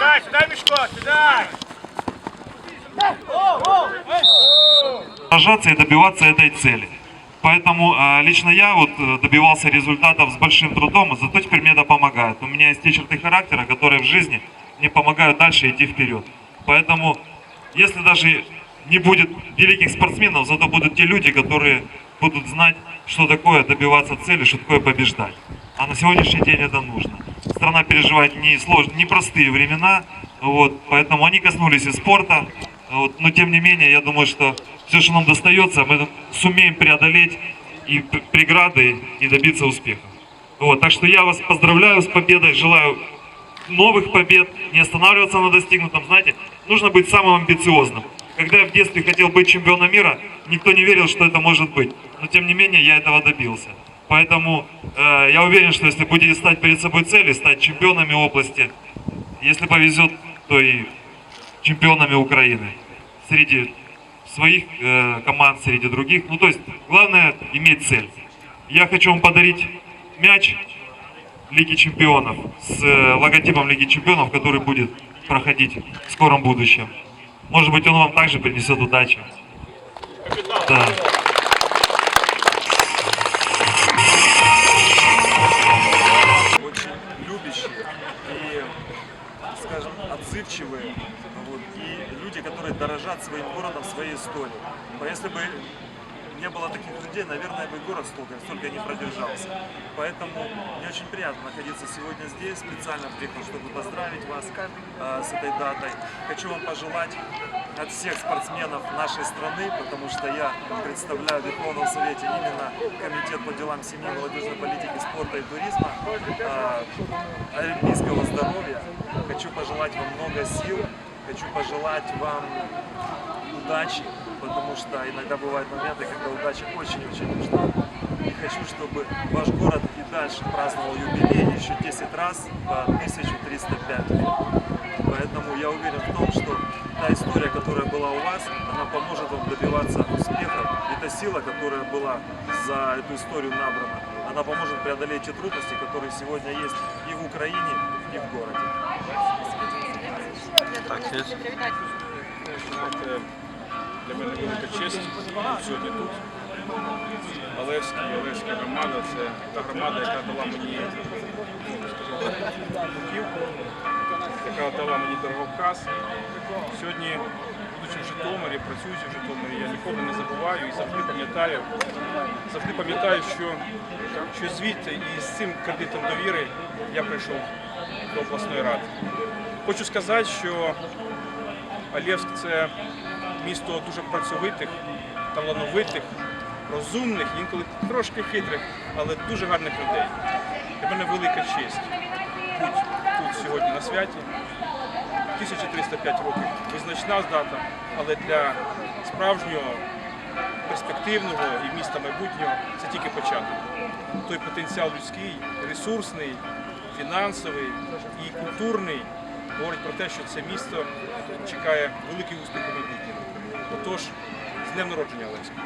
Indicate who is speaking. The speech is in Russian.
Speaker 1: Дай, дай Мишко, дай!
Speaker 2: сражаться и добиваться этой цели. Поэтому э, лично я вот э, добивался результатов с большим трудом, и зато теперь мне это помогает. У меня есть те черты характера, которые в жизни мне помогают дальше идти вперед. Поэтому, если даже не будет великих спортсменов, зато будут те люди, которые будут знать, что такое добиваться цели, что такое побеждать. А на сегодняшний день это нужно. Страна переживает не сложные, непростые времена, вот, поэтому они коснулись и спорта, вот, но тем не менее, я думаю, что все, что нам достается, мы сумеем преодолеть и преграды и добиться успеха. Вот, так что я вас поздравляю с победой, желаю новых побед, не останавливаться на достигнутом. Знаете, нужно быть самым амбициозным. Когда я в детстве хотел быть чемпионом мира, никто не верил, что это может быть. Но тем не менее, я этого добился. Поэтому э, я уверен, что если будете ставить перед собой цели, стать чемпионами области, если повезет, то и чемпионами Украины среди своих э, команд, среди других. Ну, то есть, главное иметь цель. Я хочу вам подарить мяч Лиги Чемпионов с э, логотипом Лиги Чемпионов, который будет проходить в скором будущем. Может быть, он вам также принесет удачи. Да.
Speaker 3: Отзывчивые, вот, и люди, которые дорожат своим городом, своей историей. Но если бы не было таких людей, наверное, бы город столько, столько не продержался. Поэтому мне очень приятно находиться сегодня здесь, специально приехал, чтобы поздравить вас э, с этой датой. Хочу вам пожелать от всех спортсменов нашей страны, потому что я представляю в Верховном Совете именно Комитет по делам семьи, молодежной политики, спорта и туризма, э, олимпийского здоровья. Хочу пожелать вам много сил, хочу пожелать вам удачи, потому что иногда бывают моменты, когда удача очень-очень нужна. И хочу, чтобы ваш город и дальше праздновал юбилей еще 10 раз по 1305 лет. Поэтому я уверен в том, что та история, которая была у вас, она поможет вам добиваться успехов. И та сила, которая была за эту историю набрана, она поможет преодолеть те трудности, которые сегодня есть и в Украине, и в городе.
Speaker 4: Знаєте, Для мене велика честь сьогодні тут. Олевський, Олевська громада це та громада, яка дала мені скажімо яка дала мені дороговказ. Сьогодні, будучи в Житомирі, працюючи в Житомирі, я ніколи не забуваю і завжди пам'ятаю, завжди пам'ятаю, що, що звідти і з цим кредитом довіри я прийшов до обласної ради. Хочу сказати, що Олєвськ це місто дуже працьовитих, талановитих, розумних, інколи трошки хитрих, але дуже гарних людей. Для мене велика честь бути тут сьогодні на святі. 1305 років визначна дата, але для справжнього, перспективного і міста майбутнього це тільки початок. Той потенціал людський, ресурсний, фінансовий і культурний говорить про те, що це місто чекає великий успіх у майбутньому. Отож, з днем народження Олеська!